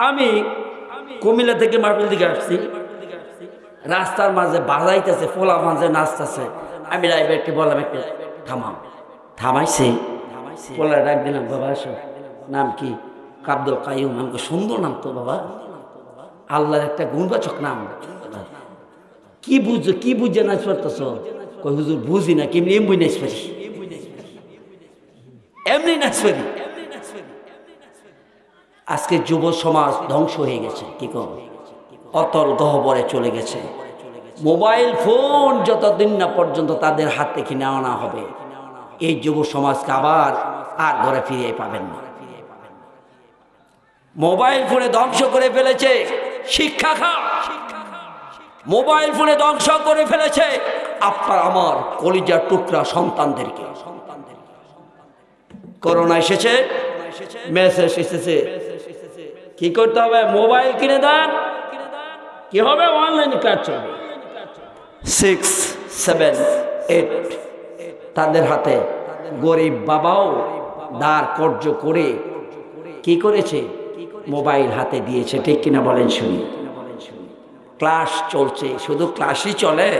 আমি কুমিল্লা থেকে মার্বেল দিকে আসছি। রাস্তার মাঝে বাজাইতেছে ফোলা মাঝে নাচতেছে। আমি ড্রাইভারকে বললাম, একটু থামাও। থামাইছে। পোলা ডাক দিলাম, বাবা, আসো। নাম কি? আব্দুল কাইম আমাকে সুন্দর নাম তো, বাবা। আল্লাহর একটা গুণবাচক নাম। কি বুঝছ, কি বুঝে নাচ পারতেছ? কই, হুজুর বুঝি না, কেমনি এমনি নাচ পারি? এমনি নাচ পারি। আজকে যুব সমাজ ধ্বংস হয়ে গেছে, কি কর অতল গহবরে চলে গেছে। মোবাইল ফোন যতদিন না পর্যন্ত তাদের হাত থেকে নেওয়া হবে, এই যুব সমাজকে আবার আর ঘরে ফিরিয়ে পাবেন না। মোবাইল ফোনে ধ্বংস করে ফেলেছে শিক্ষা খা মোবাইল ফোনে ধ্বংস করে ফেলেছে আপনার আমার, কলিজার টুকরা সন্তানদেরকে। করোনা এসেছে, মেসেজ এসেছে কি করতে হবে? মোবাইল কিনে দেন। কি হবে? অনলাইন কাজ চলবে। সিক্স সেভেন এইট তাদের হাতে গরিব বাবাও দাঁড় কর্য করে কি করেছে? মোবাইল হাতে দিয়েছে। ঠিক কিনা বলেন শুনি। ক্লাস চলছে। শুধু ক্লাসই চলে?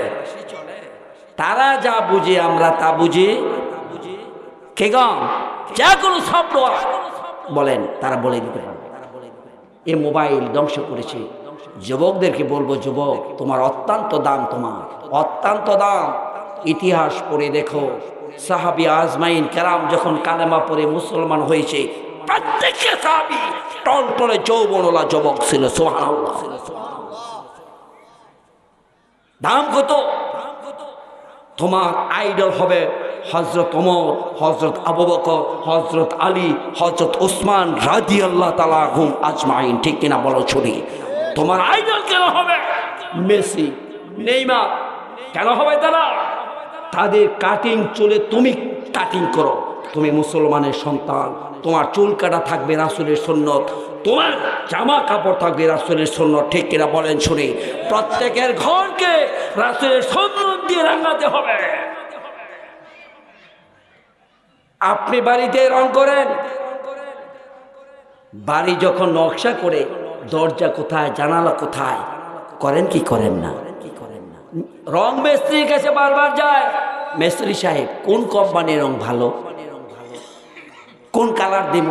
তারা যা বুঝে, আমরা তা বুঝি। কে গম যা কোনো সফটওয়্যার বলেন, তারা বলে পারবে এ মোবাইল ধ্বংস করেছে। যুবকদেরকে বলব, যুবক, তোমার অত্যন্ত দাম তোমার, অত্যন্ত দাম। ইতিহাস পড়ে দেখো। সাহাবি আজমাইন কেরাম যখন কালেমা পরে মুসলমান হয়েছে টলটলে যৌবনলা যুবক ছিল দাম কত? তোমার আইডল হবে হজরত ওমর হজরত আবু বকর হজরত আলী হজরত ওসমান রাজি আল্লাহ তালা হুম আজমাইন। ঠিক কিনা বলো ছুরি তোমার আইডল কেন হবে? মেসি নেইমা কেন হবে তারা? তাদের কাটিং চুলে তুমি কাটিং করো। তুমি মুসলমানের সন্তান, তোমার চুল কাটা থাকবে রাসুলের সন্ন্যত তোমার জামা কাপড় থাকবে রাসুলের সন্ন্যত ঠিক কিনা বলেন শুনি। প্রত্যেকের ঘরকে রাসুলের সন্ন্যত দিয়ে রাঙাতে হবে। আপনি বাড়িতে রং করেন? বাড়ি যখন নকশা করে, দরজা কোথায়, জানালা কোথায়, করেন কি করেন না? রং মিস্ত্রির কাছে বারবার যায়, মিস্ত্রি সাহেব, কোন কোম্পানির রং ভালো? কোন কালার দিব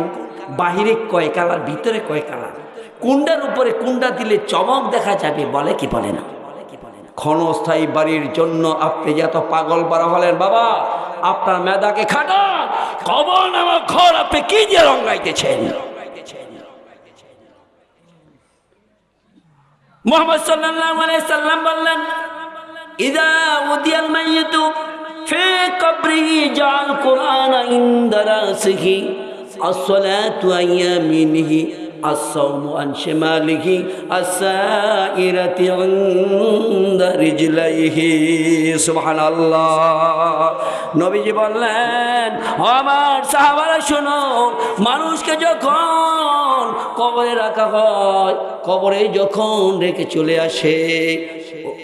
বাহিরে কয় কালার, ভিতরে কয় কালার? কুন্ডার উপরে কুন্ডা দিলে চমক দেখা যাবে, বলে কি বলে না? ক্ষণস্থায়ী বাড়ির জন্য আপনি যত পাগল বাড়া হলেন বাবা। আপনার মেধাকে খাটান। কবর নামা ঘর আপনি কি দিয়ে রঙাইতেছেন মোহাম্মদ সাল্লাল্লাহু আলাইহি সাল্লাম বললেন, ইদা উদিয়াল মাইয়িতু ফি কবরিহি জাল কুরআন ইনদা রাসিহি as-salatu an yaminihi الصوم عن شماله السائرة عند رجليه سبحان الله নবীজি বললেন আমার সাহাবারা শোনো মানুষকে যখন কবরে রাখা হয় কবরে যখন রেখে চলে আসে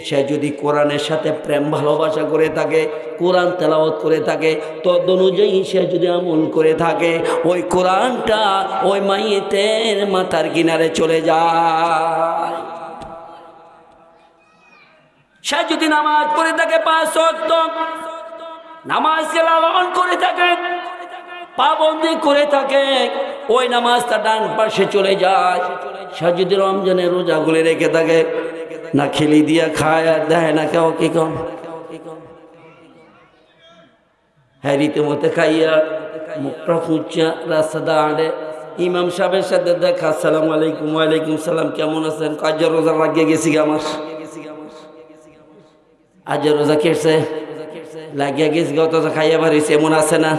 সে যদি কোরআনের সাথে প্রেম ভালোবাসা করে থাকে, কোরআন তেলাওয়াত করে থাকে তদ অনুযায়ী সে যদি আমল করে থাকে, ওই কোরআনটা ওই মাইয়েতের মাথার কিনারে চলে যায়। সে যদি নামাজ পড়ে থাকে পাঁচ নামাজ লালন করে থাকে, পাবন্দি করে থাকে, ওই নামাজটা ডান পাশে চলে যায়। সে যদি রমজানের রোজাগুলি রেখে থাকে না খেলি দিয়া খায় আর দেয় না কেউ কি কম? হ্যাঁ রীতিমতো খাইয়া মুখটা ফুচা রাস্তা দাঁড়ে ইমাম সাহেবের সাথে দেখা, আসসালাম আলাইকুম, ওয়ালাইকুম সালাম, কেমন আছেন? কাজ রোজা লাগিয়ে গেছি আমার। আজ রোজা কেটছে। লাগিয়ে গেছি গত খাইয়া বাড়িছে এমন আছে না?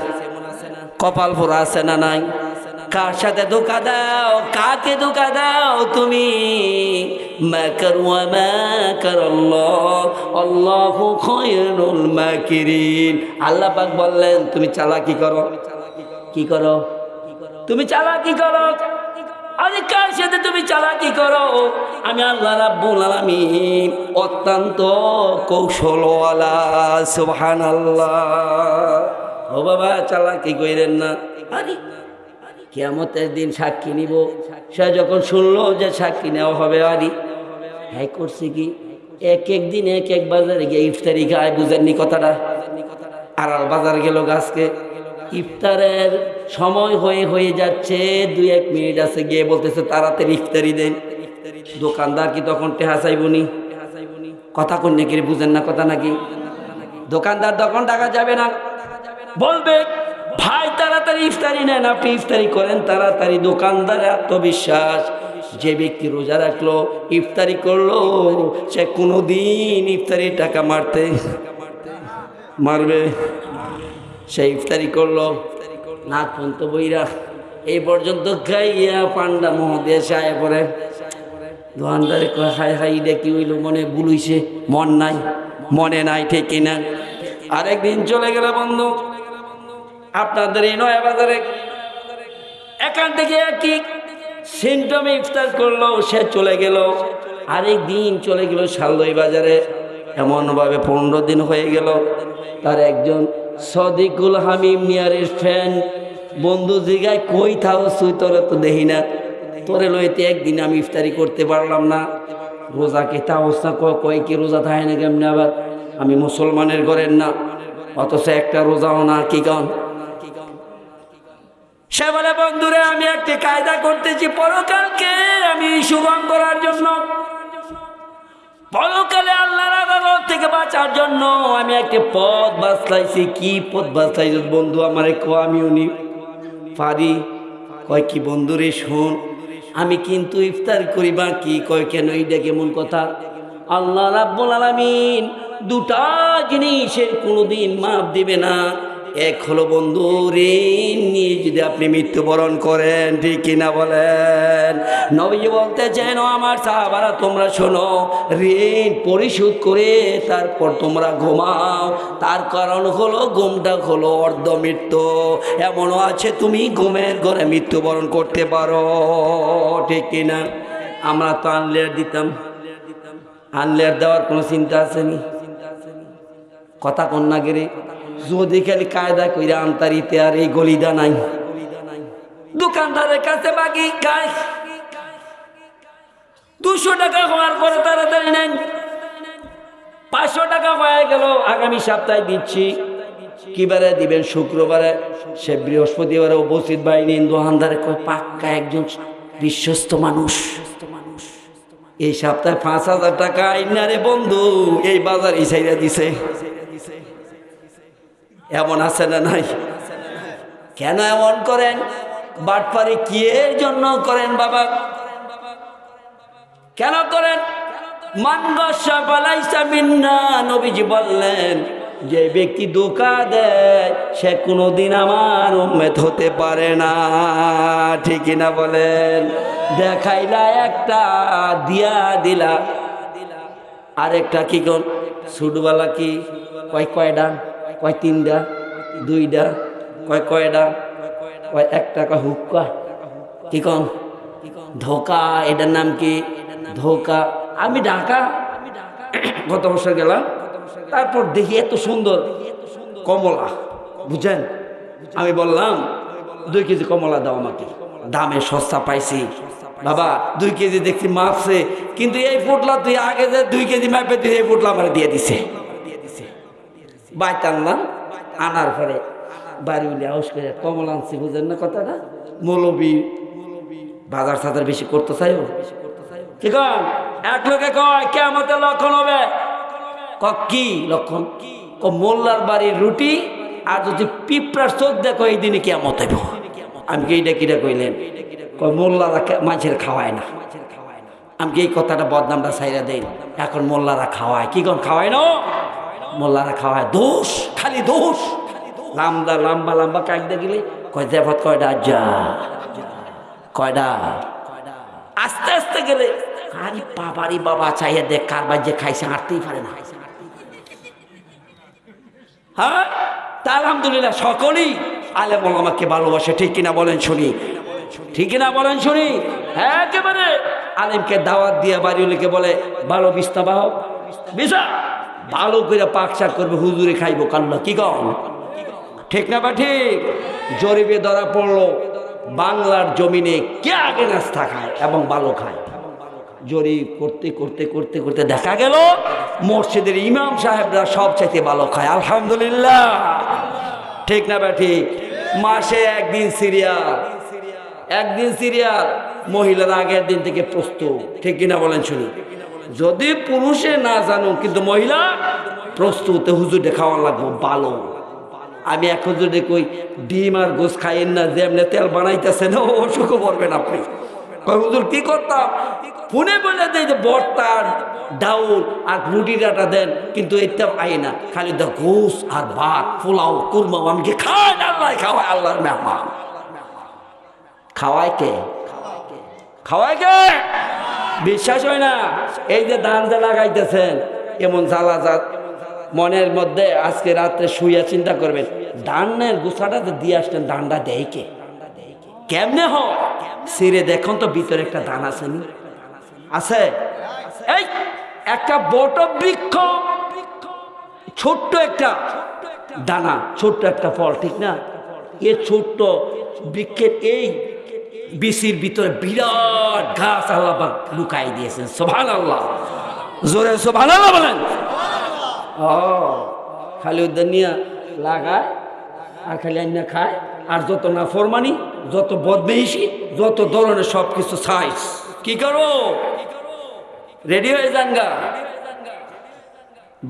কপাল ভরা আছে না নাই? কার সাথে ধোকা দাও, কাকে ধোকা দাও তুমি? মাকার ওয়া মাকার আল্লাহ। আল্লাহু খায়রুল মাকিরিন। আল্লাহ পাক বললেন, তুমি চালাকি করো। কি করো? তুমি চালাকি করো। আরে কার সাথে তুমি চালাকি করো। আমি আল্লাহ রাব্বুল আলামিন অত্যন্ত কৌশলওয়ালা, সুবহানাল্লাহ। ও বাবা, চালাকি কইরেন না। আরে কেয়ামতের দিন সাক্ষী নিব। সে যখন শুনলো যে সাক্ষী নেওয়া হবে আরই হ্যাঁ করছে কি? এক এক দিন এক এক বাজারে গিয়ে ইফতারি খায়, বুঝেননি কথাটা? আড়াল বাজার গেল গাছকে ইফতারের সময় হয়ে হয়ে যাচ্ছে, দুই এক মিনিট আছে, গিয়ে বলতেছে, তাড়াতাড়ি ইফতারি দেন। দোকানদার কি তখন টেহা চাইবনি? কথা কোন নাকি বুঝেন না কথা নাকি? দোকানদার তখন টাকা যাবে না। বলবে ভাই, তাড়াতাড়ি ইফতারি নেন। আপনি ইফতারি করেন, তাড়াতাড়ি। দোকানদার আত্মবিশ্বাস। যে ব্যক্তি রোজা রাখল, ইফতারি করল, সে কোনো দিন ইফতারি টাকা মারতে মারবে। সে ইফতারি করল, নাক পন্ত বইরা। এই পর্যন্ত খাইয়া পান্ডা মহদেশ আয় পরে দোকানদারে হাই হাই কি হইল? মনে বুলুইছে, মন নাই, মনে নাই ঠিক কিনা আরেকদিন চলে গেল বন্ধু। আপনাদের এই নয়া বাজারে এখান থেকে একই সিমটমে ইফতার করল, সে চলে গেল। আরেক দিন চলে গেল শালদই বাজারে। এমনভাবে পনেরো দিন হয়ে গেল। তার একজন সদিকুল হামিম নিয়ারের ফ্যান, বন্ধু জিগায় কই থাও সুই তোরে তো দেখি না। তোরে লইতে একদিন আমি ইফতারি করতে পারলাম না। রোজা কে তা অবস্থা? কয় কি রোজা থাকে না কেমনি আবার? আমি মুসলমানের ঘরের না। অথচ একটা রোজাও না, কি গান? সে বলে, বন্ধুরে, আমি একটি কায়দা করতেছি পরকালকে। আমি সুগম করার জন্য। পরকালে আল্লাহর আদালত থেকে বাঁচার জন্য আমি একটি পথ বাঁচলাইছি কি পথ বাঁচলাইছি বন্ধু আমার কো আমি উনি পারি কয় কি, বন্ধুরে, শোন, আমি কিন্তু ইফতার করি বা কি কয় কেন, এইটা কেমন কথা? আল্লাহ রাব্বুল আলামিন দুটা জিনিসের কোনোদিন মাপ দিবে না। এক হলো বন্ধু ঋণ নিয়ে যদি আপনি মৃত্যুবরণ করেন, ঠিক কিনা বলেন? নবী বলতে চান আমার সাহাবারা, তোমরা শোনো, ঋণ পরিশোধ করে তারপর তোমরা ঘুমাও। তার কারণ হলো, ঘুমটা হলো অর্ধ মৃত্যু এমনও আছে, তুমি ঘুমের ঘরে মৃত্যুবরণ করতে পারো, ঠিক কিনা আমরা তো আনলে আর দিতাম। আনলে দেওয়ার কোনো চিন্তা আসেনি। কথা কন্যা গেরে। যদি খালি কায়দা কইরা আন্তারিতে আর এই গলিদা নাই। দোকানদারের কাছে বাকি গায় দুশো টাকা হওয়ার পরে তাড়াতাড়ি নেন। পাঁচশো টাকা হয়ে গেল, আগামী সপ্তাহে দিচ্ছি। কিবারে দিবেন? শুক্রবারে। সে বৃহস্পতিবারে উপস্থিত বাহিনী দোকানদারে পাক্কা একজন বিশ্বস্ত মানুষ। এই সপ্তাহে পাঁচ হাজার টাকা আইনারে বন্ধু, এই বাজার ইসাইরা দিছে। এমন আছে না নাই? কেন এমন করেন? বাটপারি কি এর জন্য করেন বাবা? কেন করেন? নবীজি বললেন, যে ব্যক্তি দোকা দেয়, সে কোনোদিন আমার উম্মেদ হতে পারে না। ঠিক না বলেন? দেখাইলা একটা, দিয়া দিলা। আরেকটা কি কোন? সুটবালা কি? কয় কয়ডা কয় তিনটা দুইটা কয় কয়ডা, কয় একটা, কয় হুক্কা। কি কন ধোকা, এটার নাম কি? ধোকা। আমি ঢাকা, গত বছর গেলাম, তারপর দেখি এত সুন্দর কমলা, বুঝেন? আমি বললাম, দুই কেজি কমলা দাও আমাকে। দামে সস্তা পাইছি। বাবা, দুই কেজি দেখছি মাপছে, কিন্তু এই ফুটলা তুই আগে যে দুই কেজি মাপে তুই এই ফুটলা আমার দিয়ে দিছে। বাইতে আনলাম, আনার পরে বাড়ি উলি হাউস করে কমল আনছি, বুঝেন না কথাটা? মৌলবী বাজার সাজার বেশি করতে চাইব? ঠিক এক লোকে কয় কেমতের লক্ষণ হবে। ক, কি লক্ষণ? ক, মোল্লার বাড়ির রুটি, আর যদি পিঁপড়ার চোখ দেখো, এই দিনে কেমত হইব। আমি কি এইটা কিটা কইলেন? কয়, মোল্লারা কে- মানুষের খাওয়ায় না। আমি কি এই কথাটা বদনামটা সাইরা দেই? এখন মোল্লারা খাওয়ায়। কি কন, খাওয়ায় না? মোল্লারা খাওয়ায়, দোষ, খালি দোষ। লাম্বা, লম্বা লম্বা কাকতে গেলে কয়, দেবত কয়টা যা কয়টা আস্তে আস্তে গেলে, আরে বাবারি বাবা, চাইয়া দেখ কারবার যে খাইছে হাঁটতেই পারে না। হ্যাঁ তা আলহামদুলিল্লাহ সকলেই আলে বল আমাকে ভালোবাসে, ঠিক কিনা বলেন শুনি? ঠিক কিনা বলেন শুনি? হ্যাঁ একেবারে। আলেমকে দাওয়াত দিয়ে বাড়িওয়ালিকে বলে ভালো বিস্তা বাহ বিসা ভালো করে পাক শাক করবে, হুজুরে খাইবো কাল্লা কি কম ঠিক না বা ঠিক? জরিপে ধরা পড়ল, বাংলার জমিনে কে আগে নাস্তা খায় এবং ভালো খায়? জরি করতে করতে করতে করতে দেখা গেল, মসজিদের ইমাম সাহেবরা সব চাইতে ভালো খায়, আলহামদুলিল্লাহ। ঠিক না ঠিক? মাসে একদিন সিরিয়াল একদিন সিরিয়াল, মহিলারা আগের দিন থেকে প্রস্তুত, ঠিক কিনা বলেন শুনি? যদি পুরুষে না জানো, কিন্তু মহিলা, প্রস্তুত, হুজুরে খাওয়া লাগবো, ভালো। আমি এখন যদি কই, ডিম আর গোস খাইয়েন না, যে এমনি তেল বানাইতেছেন, ও অসুখও পড়বেন আপনি। হুজুর, কি করতাম? ফোনে বলে দেয় যে, বর্তা, ডাউল আর রুটি ডাটা দেন, কিন্তু এটা আই না। খালি দা গোস আর ভাত, পোলাও কুরমাও আমি কি খাই আল্লাহ? খাওয়াই আল্লাহর মেহমান। খাওয়ায় কে? খাওয়ায় কে? বিশ্বাস হয় না? এই যে ধান যে লাগাইতেছেন, এমন জ্বালা যা মনের মধ্যে আজকে রাত্রে শুইয়া চিন্তা করবেন ধানের গুছাটা যে দিয়ে আসলেন ধানটা দেয় কে? কেমনে হয়? সিরে দেখুন তো ভিতরে একটা ধান আছে নি? আছে? এই, একটা বট বৃক্ষ, ছোট্ট একটা দানা, ছোট্ট একটা ফল, ঠিক না? এ ছোট্ট বৃক্ষের এই বিসির ভিতরে বিরাট গাছ আল্লাহ লুকাই দিয়েছেন সোভান আল্লাহ জোরে সোভান আল্লাহ বলেন। ও খালি উদ্যান নিয়ে লাগায়, আর খালি আন্য খায়, আর যত না ফরমানি যত বদমেহিসি যত ধরনের সব কিছু সাইজ কি করো? রেডি হয়ে যান গা।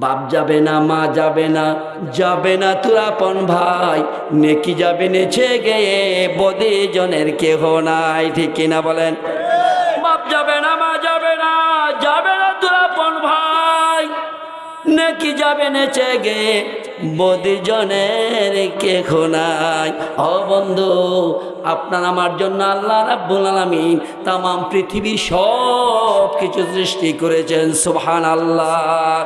বাপ যাবে না, মা যাবে না যাবে না তোর আপন ভাই। নেকি যাবে নেছে গিয়ে, বদে জনের কেহ নাই, ঠিক কিনা বলেন? বাপ যাবে না, মা যাবে না যাবে না তোর আপন ভাই। নেকি যাবে নেচে গে বদি জনের কেহ নাই। ও বন্ধু, আপনার আমার জন্য আল্লাহ রাব্বুল আলামিন তাম পৃথিবী সব কিছু সৃষ্টি করেছেন সুবহান আল্লাহ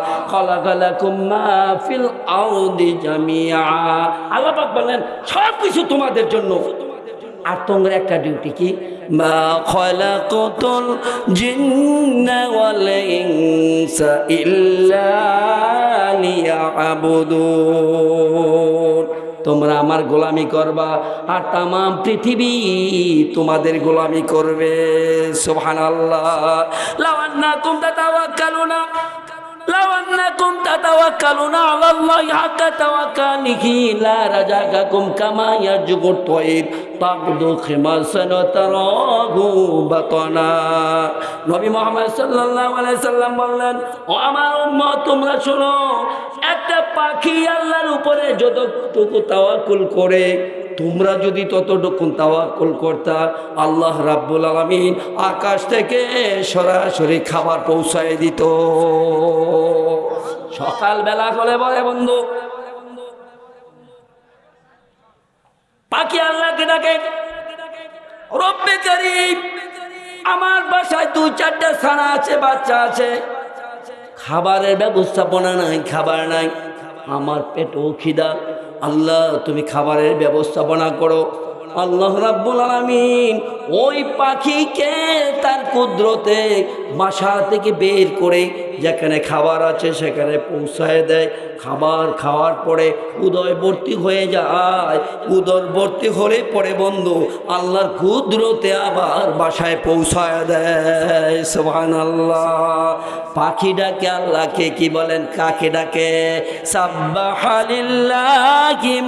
আল্লাহ বলেন সব কিছু তোমাদের জন্য। আর তোমার একটা ডিউটি কি? মা খলাকতুল জিন্না তোমরা আমার গোলামি করবা আর তাম পৃথিবী তোমাদের গোলামি করবে। সোহান তাওয়াক্কালুনা لو أنكم تتوكلون على الله حق توكله لا رزقكم كما يرزق الطير تغدو خماسا وتراغ بطنا নবী মোহাম্মদ সাল্লাল্লাহু আলাইহি সাল্লাম বললেন ও আমার উম্মত তোমরা শোনো একটা পাখি আল্লাহর উপরে যতটুকু তাওয়াক্কুল করে তোমরা যদি ততটুকু তাওয়াক্কুল করতা, আল্লাহ রাব্বুল আলামিন আকাশ থেকে সরাসরি খাবার পৌঁছায় দিত। সকালবেলা করে বলে বন্ধু, পাখি আল্লাহকে ডাকে, রব্বে আমার বাসায় দু চারটা ছানা আছে, বাচ্চা আছে, খাবারের ব্যবস্থাপনা নাই, খাবার নাই, আমার পেটও খিদা আল্লাহ তুমি খাবারের ব্যবস্থাপনা করো। আল্লাহ রাব্বুল আলামিন ওই পাখিকে তার কুদরতে বাসা থেকে বের করে যেখানে খাবার আছে সেখানে পৌঁছায় দেয়। খাবার খাওয়ার পরে উদয়বর্তী হয়ে যায়। উদরবর্তী হলে পরে বন্ধু আল্লাহর কুদরতে আবার বাসায় পৌঁছায় দেয়। সোহান আল্লাহ পাখি ডাকে আল্লাহকে, কি বলেন, কাকে ডাকে? সাব্বাহালিল্লাহি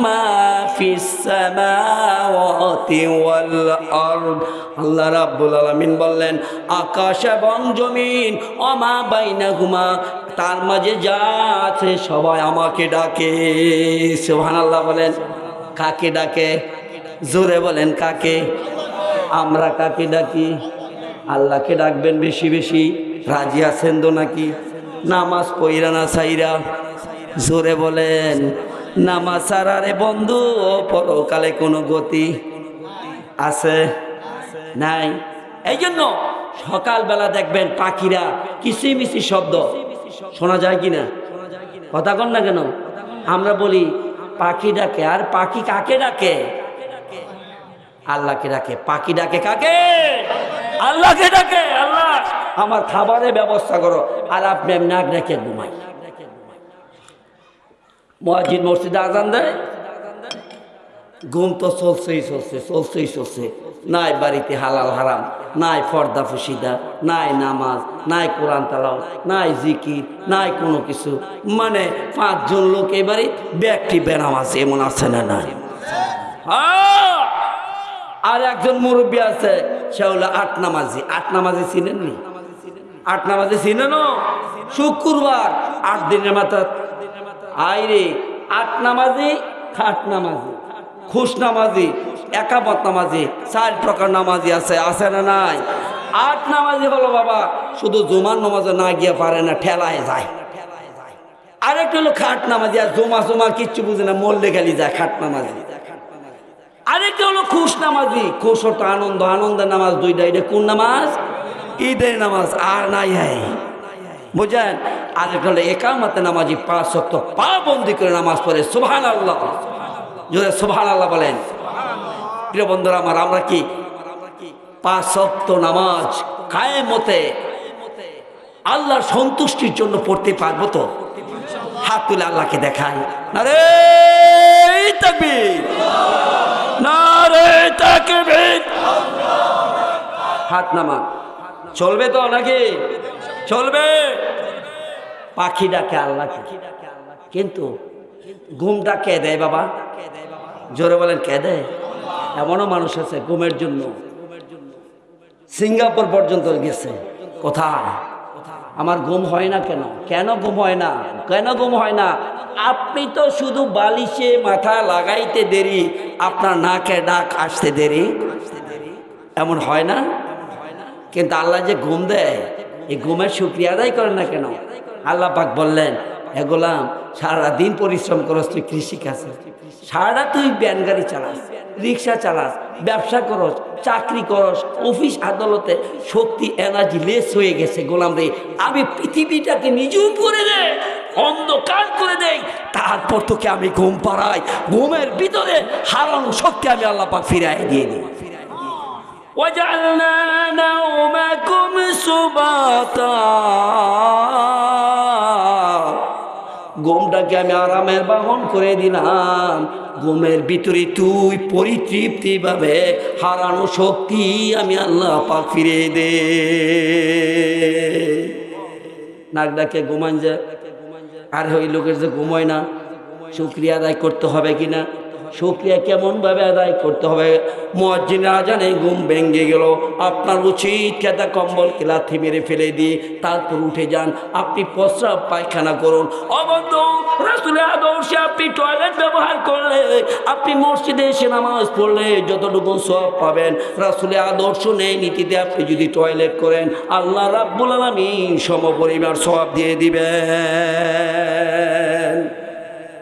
আল্লাহ রাব্বুল আলামিন বললেন, আকাশ এবং জমিন অমা বাইনা বাইনাহুমা তার মাঝে যা আছে সবাই আমাকে ডাকে। সুবহানাল্লাহ বলেন, কাকে ডাকে? জোরে বলেন, কাকে? আমরা কাকে ডাকি? আল্লাহকে ডাকবেন বেশি বেশি, রাজি আছেন তো নাকি? নামাজ পইরা না সাইরা জোরে বলেন, নামাজ সারারে বন্ধু, পরকালে কোনো গতি আছে? নাই। এই জন্য সকালবেলা দেখবেন পাখিরা কিসিমিসি শব্দ। শোনা যায় কি না কথা কন না কেন? আমরা বলি, পাখি ডাকে। আর পাখি কাকে ডাকে? আল্লাহকে ডাকে। পাখি ডাকে কাকে? আল্লাহকে ডাকে, আল্লাহ। আমার খাবারের ব্যবস্থা করো। আর আপনি নাক রেখে ঘুমাই। মসজিদ মসজিদে আজান দেয়। ঘুম তো চলছেই চলছে চলছেই চলছে। নাই বাড়িতে হালাল হারাম, নাই ফর্দা ফুসিদা, নাই নামাজ, নাই কোরআন তালাও নাই জিকির, নাই কোনো কিছু। মানে পাঁচজন লোক এবারে ব্যক্তি বেনামাজ এমন আছে না নাই? হ্যাঁ! আর একজন মুরব্বী আছে, সে হলো আট নামাজি। আট নামাজি চিনেননি? আট নামাজি চিনেন? শুক্রবার, আট দিনের মাথা আইরে আট নামাজি খাট নামাজি। খুশ নামাজি একাবত নামাজি, চার প্রকার নামাজি আছে আছে না নাই? আট নামাজি হলো বাবা, শুধু জুমার নামাজে না গিয়ে পারে না, ঠেলায় যায়। আরেকটা হলো খাট নামাজি, আর জমা জমা কিচ্ছু বুঝে না, মরলে গেলি যায় খাট নামাজি। আরেকটা হলো খুশ নামাজি, খুশ হতো আনন্দ, আনন্দের নামাজ দুইটা, এটা কোন নামাজ? ঈদের নামাজ, আর নাই হ্যাঁ। বুঝেন? আরেকটা হলো একামতে নামাজি, পাঁচ শক্ত পা বন্দি করে নামাজ পড়ে সুবহান আল্লাহ জোরে সুবহান আল্লাহ বলেন। প্রিয় বন্ধুরা আমার, আমরা কি পাঁচ শক্ত নামাজ কায়েমতে আল্লাহর সন্তুষ্টির জন্য পড়তে পারব তো? হাত তুলে আল্লাহকে দেখাই। না রে তাকবীর। নারে তাকবীর। হাত নামান। চলবে তো নাকি? চলবে। পাখি ডাকে আল্লাহকে। কিন্তু ঘুমটা কে দেয় বাবা? জোরে বলেন, কে দেয়? এমনও মানুষ আছে ঘুমের জন্য। সিঙ্গাপুর পর্যন্ত গেছে। কোথায়? আমার ঘুম হয় না কেন? কেন ঘুম হয় না? কেন ঘুম হয় না? আপনি তো শুধু বালিশে মাথা লাগাইতে দেরি, আপনার নাকে ডাক আসতে দেরি। এমন হয় না? কিন্তু আল্লাহ যে ঘুম দেয়, এই ঘুমের শুক্রিয়া আদায় করেন না কেন? আল্লাহ পাক বললেন হে গোলাম সারা দিন পরিশ্রম করস তুই কৃষি কাছে সারাটা তুই ব্যান গাড়ি চালাস রিক্সা চালাস ব্যবসা করস চাকরি করস অফিস আদালতে শক্তি এনার্জি লেস হয়ে গেছে গোলাম রে আমি পৃথিবীটাকে নিজুম করে দে অন্ধকার করে দেই তারপর তোকে আমি ঘুম পাড়াই ঘুমের ভিতরে হারানো শক্তি আমি আল্লাহ পাক ফিরাই দিয়ে দিই وجعلنا نومكم سباتا ঘুমটাকে আমি আরামের বাহন করে দিলাম। ঘুমের ভিতরে তুই পরিতৃপ্তি ভাবে হারানো শক্তি আমি আল্লাহ পাক ফিরে দে। নাক ডাকে ঘুমান যা। আর ওই লোকের যে ঘুমোয় না, শুক্রিয়া আদায় করতে হবে কিনা? শুক্রিয়া কেমন ভাবে আদায় করতে হবে? মসজিদে আজানে ঘুম ভেঙে গেল। আপনার উচিত খেতা কম্বল লাথি মেরে ফেলে দিয়ে তারপর উঠে যান। আপনি প্রস্রাব পায়খানা করুন। অবদ্ধ রাসুলের আদর্শে আপনি টয়লেট ব্যবহার করলে, আপনি মসজিদে এসে নামাজ পড়লে যতটুকু সব পাবেন। রাসুলের আদর্শ নেই নীতিতে আপনি যদি টয়লেট করেন, আল্লাহ রাব্বুল আলমী সমপরিমাণ সব দিয়ে দিবেন।